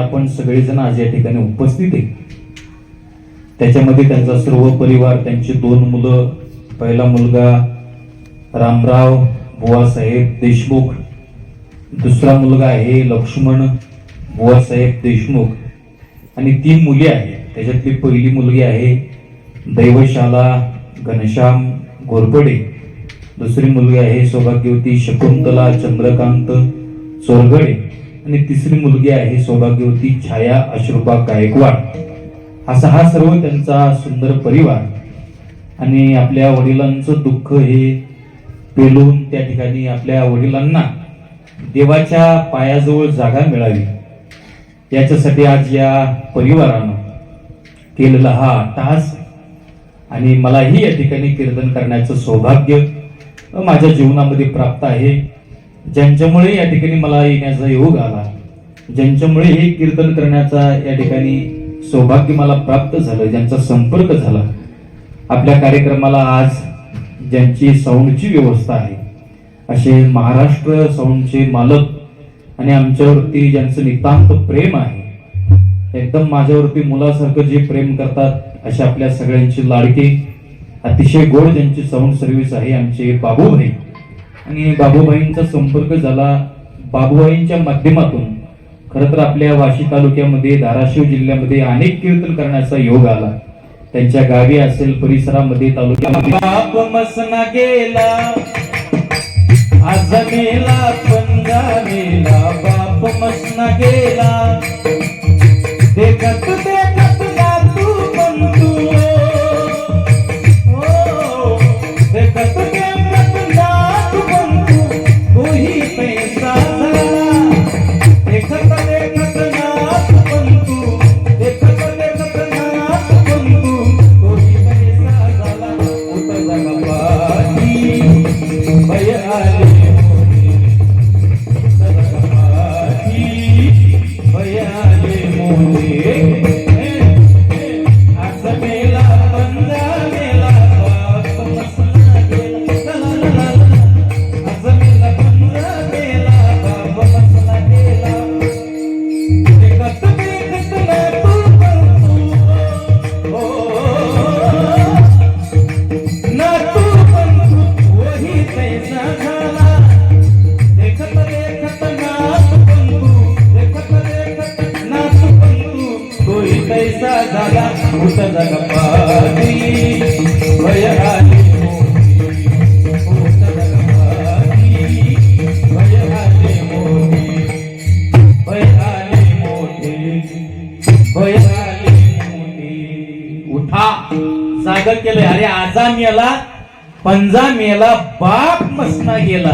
आपण सगळेजण आज या ठिकाणी उपस्थित आहे. त्याच्यामध्ये त्यांचा सर्व परिवार त्यांची दोन मुलं पहिला मुलगा रामराव बुवासाहेब देशमुख दुसरा मुलगा आहे लक्ष्मण बुवासाहेब देशमुख आणि तीन मुली आहेत. त्याच्यातली पहिली मुलगी आहे दैवशाला घनश्याम घोरपडे. दुसरी मुलगी आहे सौभाग्यवती शकुंतला चंद्रकांत चोरगडे. आणि तिसरी मुलगी आहे सौभाग्यवती छाया अश्रुपा गायकवाड. असा हा सर्व त्यांचा सुंदर परिवार. आणि आपल्या वडिलांचं दुःख हे पेलून त्या ठिकाणी आपल्या वडिलांना देवाच्या पायाजवळ जागा मिळावी. याच्यासाठी आज या परिवारानं केलेला हा अट्टहास आणि मलाही या ठिकाणी कीर्तन करण्याचं सौभाग्य माझ्या जीवनामध्ये प्राप्त आहे. ज्यांच्यामुळे या ठिकाणी मला येण्याचा योग आला ज्यांच्यामुळे हे कीर्तन करण्याचा या ठिकाणी सौभाग्य मला प्राप्त झालं ज्यांचा संपर्क झाला आपल्या कार्यक्रमाला आज ज्यांची साऊंडची व्यवस्था आहे असे महाराष्ट्र साऊंडचे मालक आणि आमच्यावरती ज्यांचं नितांत प्रेम आहे एकदम माझ्यावरती मुलासारखं जे प्रेम करतात अशा आपल्या सगळ्यांची लाडकी अतिशय गोड ज्यांची साऊंड सर्व्हिस आहे आमचे बाबूभाई आणि बाबूभाईंचा संपर्क झाला बाबूभाईंच्या माध्यमातून. खरं तर आपल्या वाशी तालुक्यामध्ये धाराशिव जिल्ह्यामध्ये अनेक कीर्तन करण्याचा योग आला. त्यांच्या गावी असेल परिसरामध्ये तालुक्यामध्ये. बाप मसना गेला आज मेला पंजा मेला बाप मसना गेला. देखत ते हा सागर जाग केलंय. अरे आजा मेला पंजा मेला बाप मसना गेला.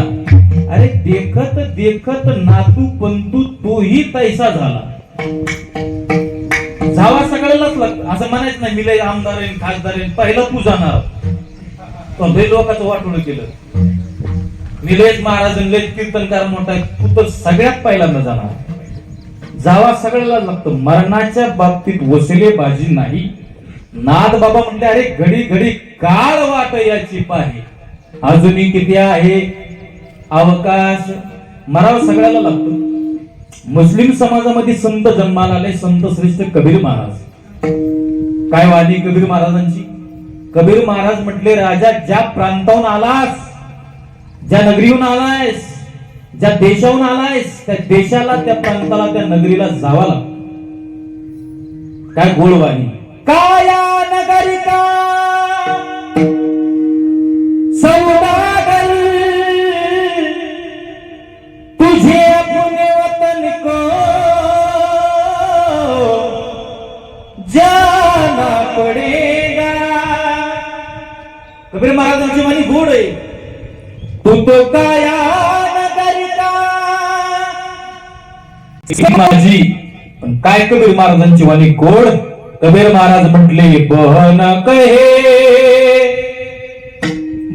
अरे देखत देखत नातू पंतू तोही तैसा झाला. जावा सगळ्यालाच लागतं असं म्हणायचं नाही मिलय आमदार येईन खासदार येईन पहिलं तू जाणार. तो लय लोकांचं वाटोळ केलं. निलेश महाराज लय कीर्तनकार मोठा तू तर सगळ्यात पहिल्यांदा जाणार. जावा सगळ्याला लागतं. मरणाच्या बाबतीत वसले बाजी नाही नाद बाबा म्हणते अरे घडी घडी काळ वाट याची पाही. अजूनही किती आहे? अवकाश. मराव सगळ्याला लागतो. मुस्लिम समाजामध्ये संत जन्माला आले संत श्रेष्ठ कबीर महाराज. काय वादी कबीर महाराजांची? कबीर महाराज म्हटले राजा ज्या प्रांताहून आलास ज्या नगरीहून आलायस ज्या देशाहून आलायस त्या देशाला त्या प्रांताला त्या नगरीला जावा लागतो. काय गोळवाणी काया नगरिका सौदागर। तुझे अपने वतन को जाना पडेगा। कबीर महाराजांची म्हणी गोड आहे। तू तो काया नगरिका माझी पण काय कबीर महाराजांची वाणी गोड? कबीर महाराज म्हटले बहन कहे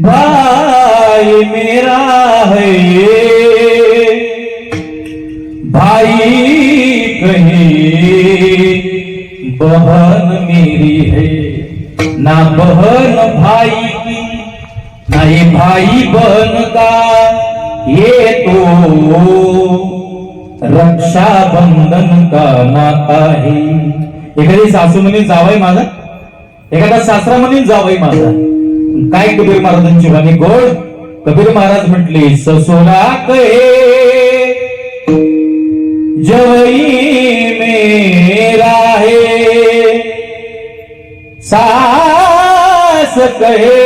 भाई मेरा है ये। भाई कहे बहन मेरी है। ना बहन भाई की ना ये भाई बहन का ये तो रक्षाबंधन का नाता है। एखादी सासू म्हणे जावाय माझा. एखादा सासरा म्हणे जावाय माझा. काय कबीर महाराजांची वाणी? गोड कबीर महाराज म्हटले ससुरा कहे जवई मेरा है। सास कहे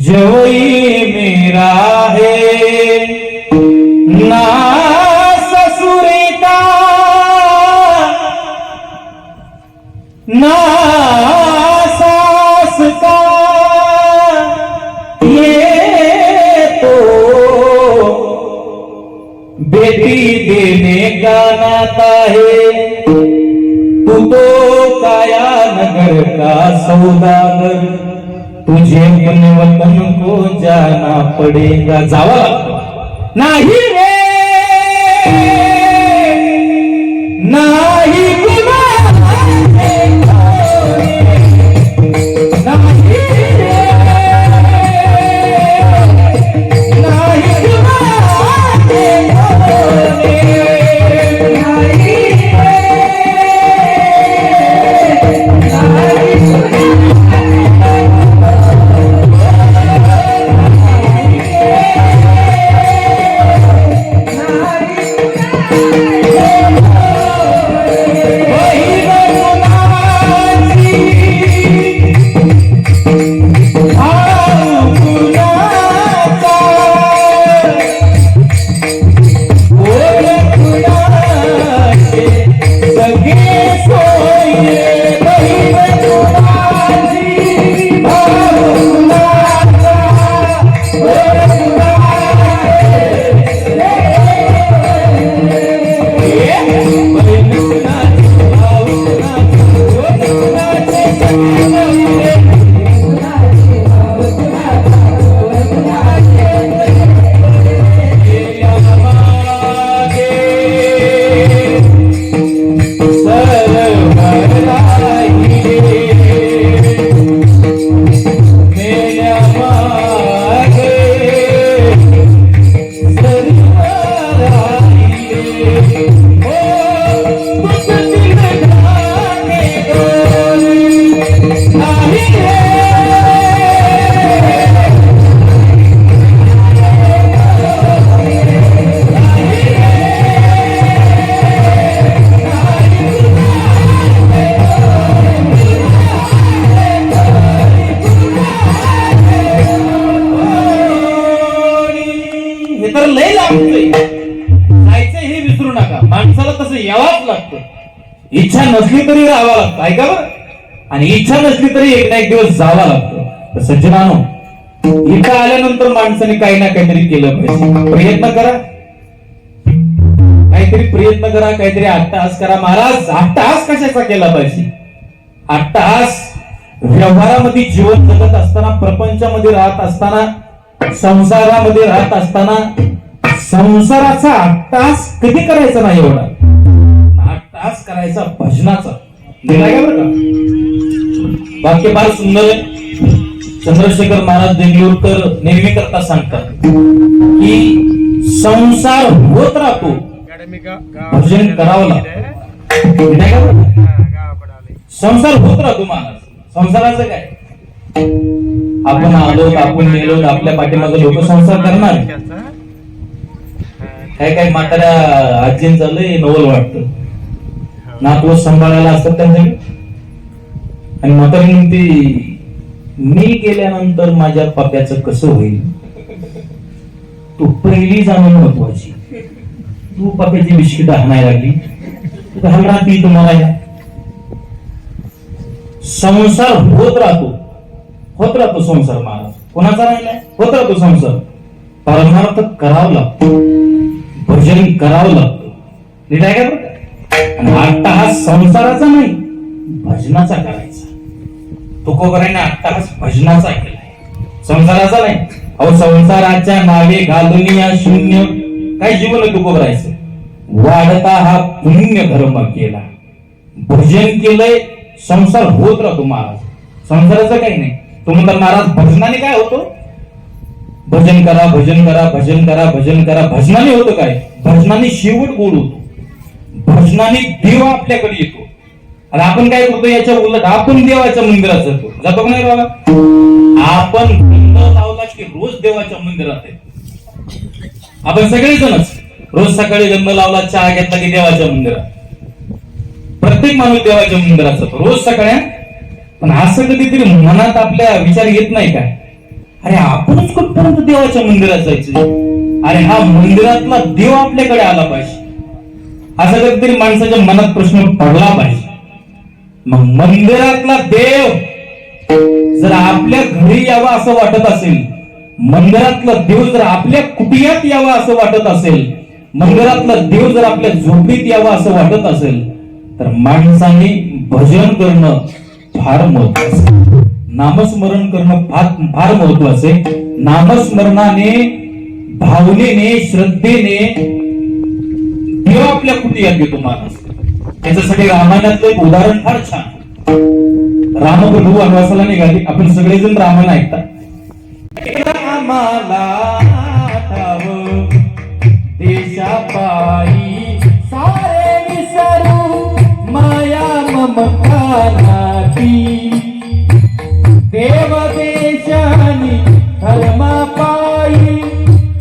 जवई मेरा है। ना का है तू तो काया नगर का सौदागर. तुझे अपने वतन को जाना पड़ेगा. जावा नाही! ऐका बरं. आणि इच्छा नसली तरी एक ना एक दिवस जावा लागतं. तर सज्जनानो इथं आल्यानंतर माणसाने काही ना काहीतरी केलं पाहिजे. प्रयत्न करा. काहीतरी प्रयत्न करा काहीतरी अट्टहास करा. महाराज अट्टहास कशाचा केला पाहिजे? अट्टहास व्यवहारामध्ये जीवन जगत असताना प्रपंचामध्ये राहत असताना संसारामध्ये राहत असताना संसाराचा अट्टहास कधी करायचा नाही एवढा? अट्टहास करायचा भजनाचा. वाक्य फार सुंदर आहे. चंद्रशेखर महाराज देगलूरकर नेहमी करता सांगतात की संसार होत राहतो भजन करावं लागतं. संसार होत राहतो महाराज. संसाराचं काय? आपण आलो आपण गेलो आपल्या पाठीमागे लोक संसार करणार. काय काय म्हाताऱ्या आजीन चाललंय नवल वाटत. नातवत सांभाळायला असतात त्यांच्याकडे. आणि म्हातारी म्हणती मी गेल्यानंतर माझ्या पप्याचं कसं होईल? तू पहिली जाणून महत्वाची. तू पप्याची बिस्किट हाणायला लागली. घाल राहती तुम्हाला या. संसार होत राहतो. होत राहतो संसार महाराज. कोणाचा राहिलाय होत राहतो संसार. परमार्थ करावं लागतो. भजन करावं लागतं. नीट आहे का बरं हा संसाराचा नाही भजनाचा करायचा. तुकोबराने अट्टहास भजनाचा केलाय. संसाराचा नाही. अहो संसाराच्या नावे घालून या शून्य काय जीवन तुकोबरायचं वाढता हा पुण्य धर्म केला. भजन केलंय संसार होत राहतो महाराज. संसाराचं काही नाही. तो म्हणतात महाराज भजनाने काय होतो? भजन करा भजन करा भजन करा भजन करा भजनाने होतं काय? भजनाने शेवट गोड होतो. भजनाने देव आपल्याकडे येतो. आणि आपण काय करतो याच्या उलट आपण देवाच्या मंदिरात जातो. जातो का नाही बाबा. आपण लावला की रोज देवाच्या मंदिरात आहे. आपण सगळेजणच रोज सकाळी गंध लावला चहा घेतला की देवाच्या मंदिरात. प्रत्येक माणूस देवाच्या मंदिरात जातो रोज सकाळी पण असं कधीतरी मनात आपल्या विचार येत नाही काय अरे आपणच कुठपर्यंत देवाच्या मंदिरात जायचं? अरे हा मंदिरातला देव आपल्याकडे आला पाहिजे. असं काहीतरी माणसाच्या मनात प्रश्न पडला पाहिजे. मग मंदिरातला देव जर आपल्या घरी यावा असं वाटत असेल मंदिरातला देव जर आपल्या कुटियात यावा असं वाटत असेल मंदिरातला देव जर आपल्या झोपडीत यावा असं वाटत असेल तर माणसाने भजन करणं फार महत्वाचं नामस्मरण करणं फार फार महत्वाचं आहे. नामस्मरणाने भावनेने श्रद्धेने देव आपल्या कुटियात येतो माणूस त्याच्यासाठी रामायणातलं एक उदाहरण फार छान. रामप्रभू वनवासाला निघाले. आपण सगळेजण रामायण ऐकता. रामाला देशापायी. सारे विसरू माया ममता देव देशानी धर्मा पायी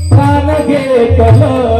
प्राण घेतलं.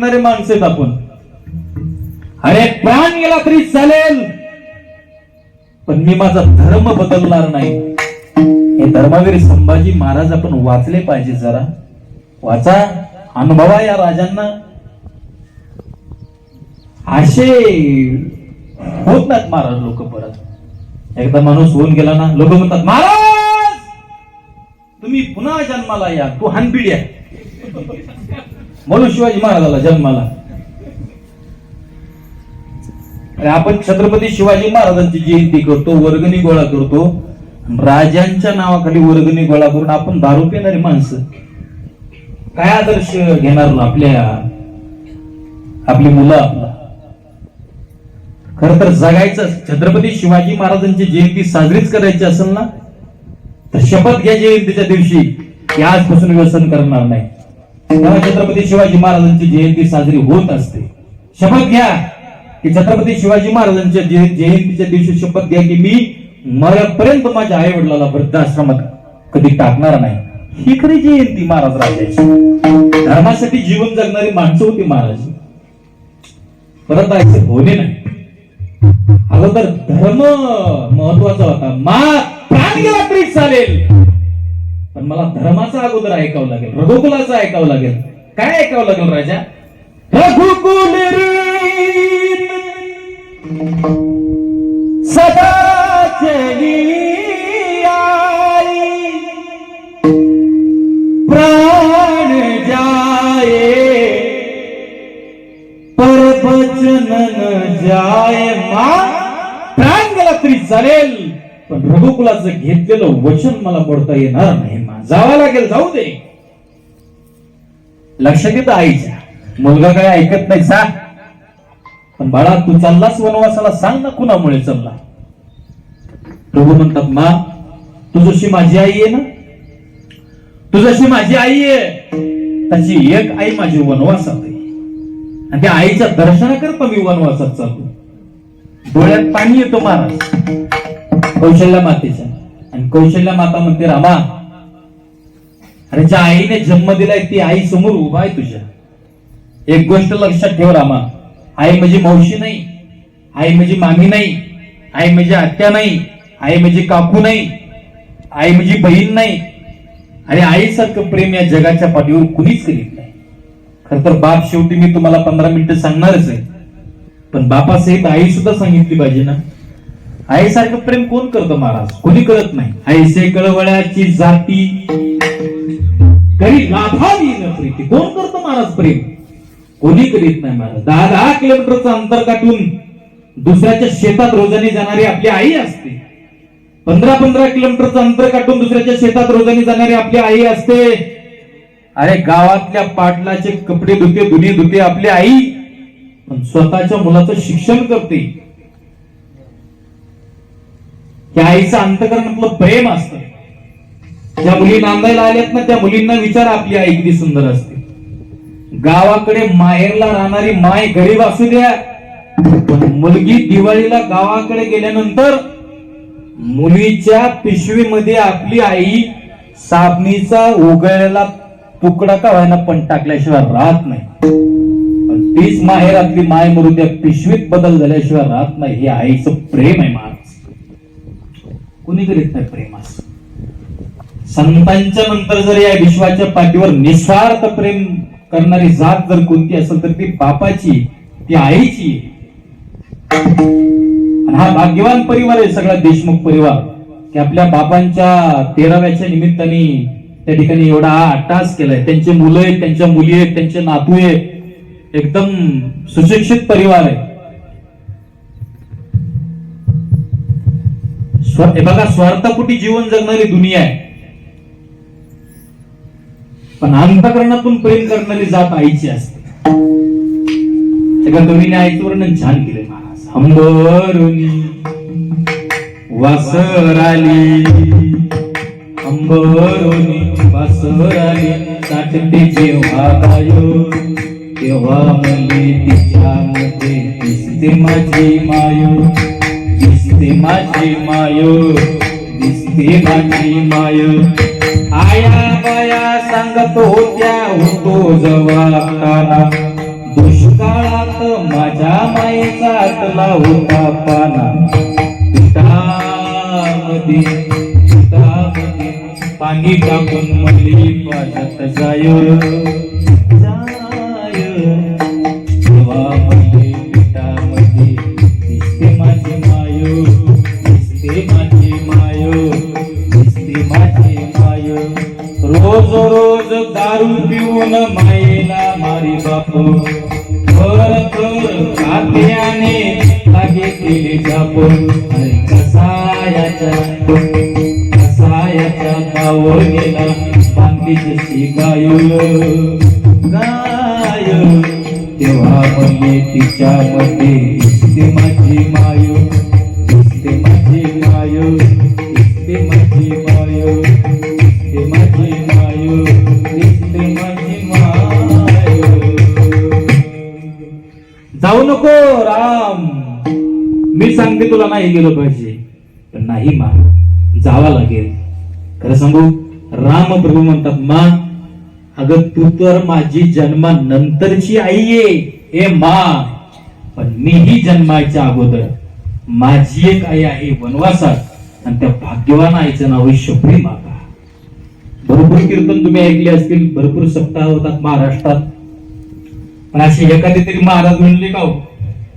विकणारे माणसं आहेत आपण. अरे प्राण गेला तरी चालेल. पण मी माझा धर्म बदलणार नाही. हे धर्मावीर संभाजी महाराज आपण वाचले पाहिजे जरा. वाचा अनुभवा या राजांना. असे होत नाहीत महाराज लोक परत. एकदा माणूस होऊन गेला ना लोक म्हणतात महाराज तुम्ही पुन्हा जन्माला या तू हनबिड आहे. म्हणून शिवाजी महाराजाला जन्माला. आणि आपण छत्रपती शिवाजी महाराजांची जयंती करतो वर्गणी गोळा करतो. राजांच्या नावाखाली वर्गणी गोळा करून आपण दारू पिणारी माणसं. काय आदर्श घेणार ना आपल्या आपली मुलं आपला? खर तर जगायचं छत्रपती शिवाजी महाराजांची जयंती साजरीच करायची असेल ना तर शपथ घ्या जयंतीच्या दिवशी की आजपासून व्यसन करणार नाही. तेव्हा छत्रपती शिवाजी महाराजांची जयंती साजरी होत असते. शपथ घ्या की छत्रपती शिवाजी महाराजांच्या जयंतीच्या दिवशी शपथ घ्या की मी मरेपर्यंत माझ्या आई वडिलाला वृद्धाश्रमात कधी टाकणार नाही. ही खरी जयंती महाराज राजाची. धर्मासाठी जीवन जगणारी माणसं होती महाराज. परत ऐसे होणे नाही. अगोदर धर्म महत्त्वाचा होता. मा प्राण गेला तरी चालेल. पण मला धर्माचा अगोदर ऐकावं लागेल रघुकुलाचं ऐकावं लागेल. काय ऐकावं लागेल राजा? रघुकुल सदा प्राण जाए पर न जाय मा प्राण गेला तरी चालेल. पण रघुकुलाचं घेतलेलं वचन मला मोडता येणार नाही. जावा जावं लागेल जाऊ दे. लक्षात येतं आईच्या. मुलगा काय ऐकत नाही सा पण बाळा तू चाललास वनवासाला सांग ना कुणामुळे चालला. प्रभू म्हणतात मा तू जशी माझी आई आहे ना? तू जशी माझी आई आहे. तशी एक आई माझी वनवासात आहे. आणि त्या आईच्या दर्शनाकरता मी वनवासात चाललो डोळ्यात पाणी येतो महाराज. कौशल्या मातेच्या आणि कौशल्या माता म्हणते रामा अरे ज्या आईने जन्म दिलाय ती आई समोर उभा आहे तुझ्या. एक गोष्ट लक्षात ठेव रामा. आई म्हणजे मावशी नाही. आई म्हणजे मामी नाही. आई म्हणजे आत्या नाही. आई म्हणजे काकू नाही. आई म्हणजे बहीण नाही. आणि आईसारखं प्रेम या जगाच्या पाठीवर कुणीच करीत नाही. खर तर बाप शेवटी मी तुम्हाला पंधरा मिनिटं सांगणारच आहे. पण बापासहित आई सुद्धा सांगितली पाहिजे ना. आईसारखं प्रेम कोण करतं महाराज? कोणी करत नाही. आईसे कळवळ्याची जाती. कधी लाभावी न प्रीती. कोण करतं महाराज प्रेम? कोणी करीत नाही महाराज. दहा दहा किलोमीटरचं अंतर काटून दुसऱ्याच्या शेतात रोजाने जाणारी आपली आई असते. पंधरा पंधरा किलोमीटरचं अंतर काटून दुसऱ्याच्या शेतात रोजाने जाणारी आपली आई असते. अरे गावातल्या पाटलाचे कपडे धुते धुणे धुते आपली आई. पण स्वतःच्या मुलाचं शिक्षण करते. या आईचं अंतकरणातलं प्रेम असतं. ज्या मुली नांदायला आल्यात ना त्या मुलींना विचार आपली आई किती सुंदर असते. गावाकडे माहेरला राहणारी माय गरीब असू द्या पण मुलगी दिवाळीला गावाकडे गेल्यानंतर मुलीच्या पिशवीमध्ये आपली आई साबणीचा उगळलेला तुकडा का व्हायना पण टाकल्याशिवाय राहत नाही. तीच माहेरातली माय मरू त्या पिशवीत बदल झाल्याशिवाय राहत नाही. हे आईचं प्रेम आहे महाराज कुणी करीत नाही प्रेम संतांच्या नंतर जर या विश्वाच्या पाठीवर निस्वार्थ प्रेम करणारी जात जर कोणती असेल तर ती बापाची ती आईची. आणि हा भाग्यवान परिवार आहे सगळा देशमुख परिवार की आपल्या बापांच्या तेराव्याच्या निमित्ताने त्या ठिकाणी एवढा हा अट्टास केलाय. त्यांचे मुलं आहेत त्यांच्या मुली आहेत त्यांचे नातू आहेत. एकदम सुशिक्षित परिवार आहे. हे बघा स्वार्थापोटी जीवन जगणारी दुनिया आहे. पण अंतकरणातून प्रेम करणारी जात आईची असते. एका कवीने आईचं वर्णन छान केलंय अंबरुनी वासराली. अंबरुनी वासराली साठते जेव्हा गायो तेव्हा मले तिच्यामध्ये दिसते माझी मायो. दिसते माझी मायो दिसते माझी मायो. आया बाया सांगत होत्या होतो जवाबदारा. दुष्काळात माझ्या मायेचा आटला होता पाना. पिठामध्ये पिठामध्ये पाणी टाकून मली पाजत जायो. रोज रोज दारू पिऊन मायेला मारी बापू. थोर थोर खात्याने लागे केले बापू अरे कसायाच्या कसायाच्या गावर गेला बाकी जशी गाय गाय तेव्हा मले तिच्यामध्ये दिसते माझी मायो नको राम. मी सांगते तुला नाही गेलं पाहिजे. पण नाही मा जावा लागेल. खरं सांगू राम प्रभू म्हणतात मा अगं तू तर माझी जन्मानंतरची आई आहे हे मा. पण मीही जन्माच्या अगोदर माझी एक आई आहे वनवासात आणि त्या भाग्यवान आईचं नाव आहे शबरी माता. भरपूर कीर्तन तुम्ही ऐकले असतील भरपूर सप्ताह होतात महाराष्ट्रात. पण अशी एखादी तरी महाराज म्हणले का हो?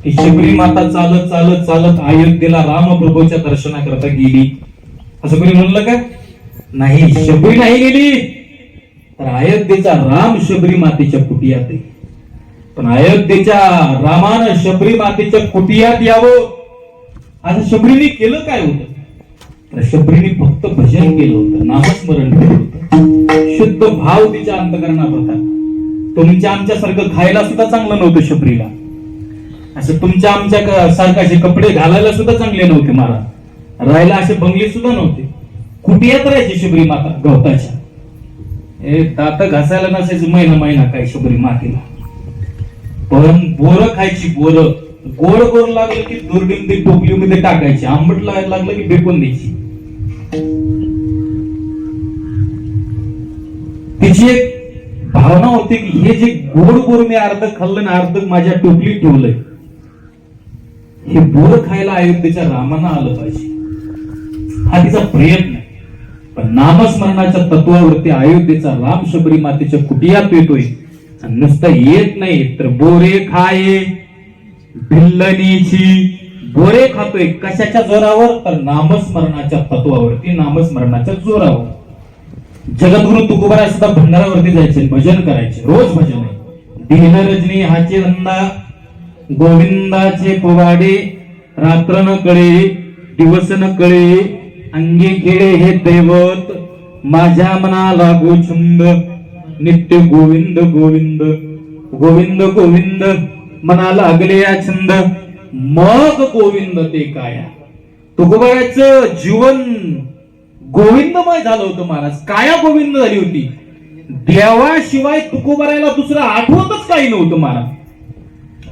की शबरी माता चालत चालत चालत अयोध्येला रामप्रभूच्या दर्शनाकरता गेली. असं कोणी म्हणलं का? नाही शबरी नाही गेली. तर अयोध्येचा राम शबरी मातेच्या कुटियात पण अयोध्येच्या रामानं शबरी मातेच्या कुटियात यावं. आता शबरीने केलं काय होतं? तर शबरीने फक्त भजन केलं होतं नामस्मरण केलं होतं. शुद्ध भाव तिच्या अंतकरणात होता तुमच्या आमच्यासारखं खायला सुद्धा चांगलं नव्हतं शबरीला. असे तुमच्या आमच्या सारखाचे कपडे घालायला सुद्धा चांगले नव्हते महाराज राहायला असे बंगले सुद्धा नव्हते. कुटियात राहायचे शुभ्री माता गवताच्या? हे दात घासायला नसायचं महिना महिना काय शुभ्री मातेला. पण बोर खायची बोर गोड गोड लागलं की दुर्गंधी टोपलीमध्ये टाकायची आंबट लागलं की बेकून द्यायची. तिची एक भावना होती की हे जे गोड गोर मी अर्ध खाल्लं ना अर्ध माझ्या टोपलीत ठेवलंय हे बोर खायला अयोध्येच्या रामाना आलं पाहिजे. हा तिचा प्रयत्न आहे. पण नामस्मरणाच्या तत्वावरती अयोध्येचा राम शबरी मातेच्या कुटियात येतोय नुसतं येत नाही तर बोरे खाये. भिल्लनीची बोरे खातोय. कशाच्या जोरावर? तर नामस्मरणाच्या तत्वावरती नामस्मरणाच्या जोरावर. जगद्गुरु तुकोबारा सुद्धा भंडारावरती जायचे भजन करायचे रोज भजन आहे. दिन रजनी हाचे धंदा गोविंदाचे पोवाडे रात्र न कळे दिवस न कळे अंगी खेळे हे दैवत माझ्या मनाला गोछुंद नित्य गोविंद गोविंद गोविंद गोविंद मनाला लागले या छंद मग गोविंद ते काया. तुकोबायाच जीवन गोविंदमय झालं होतं महाराज. काया गोविंद झाली होती. देवाशिवाय तुकोबारायला दुसरं आठवतच काही नव्हतं महाराज.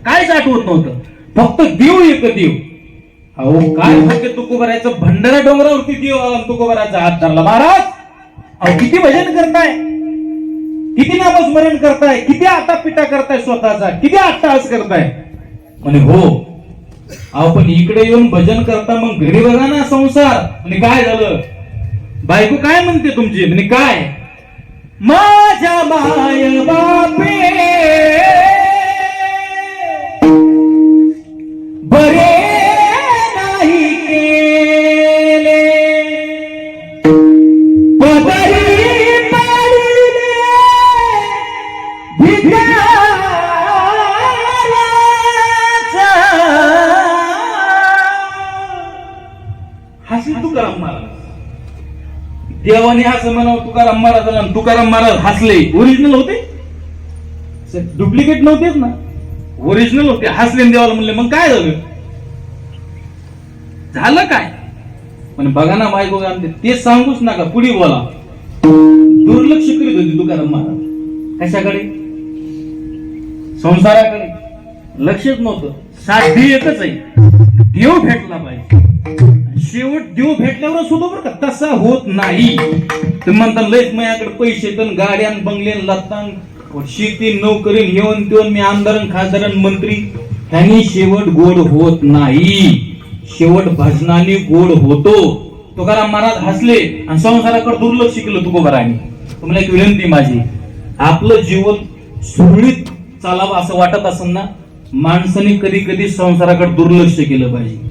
काहीच आठवत नव्हतं. फक्त देव एक देव. अहो काय होते तुकोबारायचं? भंडारा डोंगरावरती देव तुकोबाराचा हात धरला. महाराज अहो किती भजन करताय? किती नामस्मरण करताय? किती आता पिटा करताय स्वतःचा? किती अट्टाहास करताय? म्हणे हो. अहो पण इकडे येऊन भजन करता मग घरी बघा ना संसार. म्हणजे काय झालं? बायको काय म्हणते तुमची? म्हणजे काय? माझ्या माय बापे देवाने हा म्हणावं तुकाराम महाराज तुकाराम महाराज हसले. ओरिजिनल होते? डुप्लिकेट नव्हतेच ना? ओरिजिनल होते. हसले देवाला म्हणले मग काय झालं? झालं काय? पण बघा ना माय गोगा ते सांगूच नका. पुढे बोला. दुर्लक्ष करीत होती तुकाराम महाराज. कशाकडे? संसाराकडे. लक्षच नव्हतं. साध्य एकच आहे. देव भेटला पाहिजे शेवट देव भेटल्यावर सुद्धा बरं का तसा होत नाही. तर म्हणता लयच माझ्याकडे पैसे तन गाड्यान बंगल्यान लत्तान शेती नोकरी येऊन तेऊन मी आमदार खासदार मंत्री. त्यांनी शेवट गोड होत नाही. शेवट भजनाने गोड होतो. तुकाराम महाराज हसले आणि संसाराकडे दुर्लक्ष केलं तुकोबाराने. तुम्हाला एक विनंती माझी. आपलं जीवन सुरळीत चालावं असं वाटत असेल ना माणसाने कधी कधी संसाराकडे दुर्लक्ष केलं पाहिजे.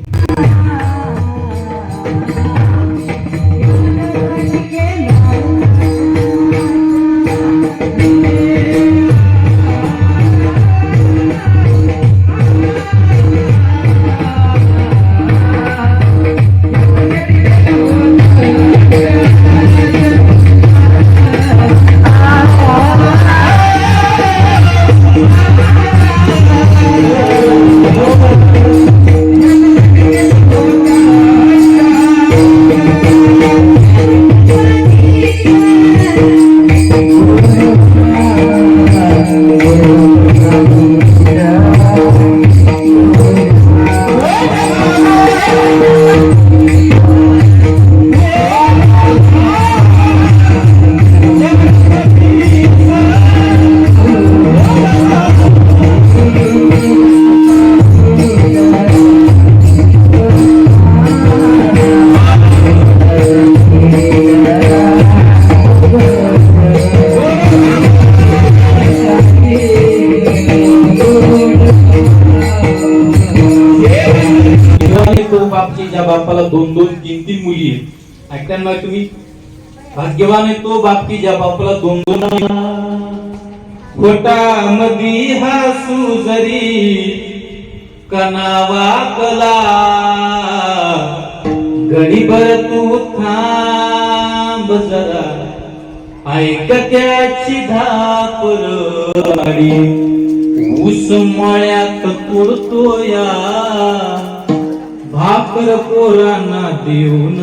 बापाला दोन दोन तीन तीन मुली आहेत. ऐकताना तुम्ही? भाग्यवान आहे तो बाप की ज्या बापाला दोन दोन खोटा मधी हसू जरी कनावा कला. गडीभर तू थांब जरा. ऐकत्याची धापरवाडी ऊस मळ्यात तोडतोया भाकर पोरांना देऊन.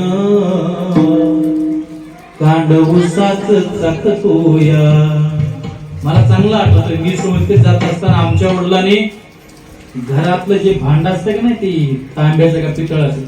कांड उसाच चाकतोया मला चांगलं आठवत मी सोबत जात असताना आमच्या वडिलांनी घरातलं जे भांड असतं का नाही ते तांब्याचं का पितळाचं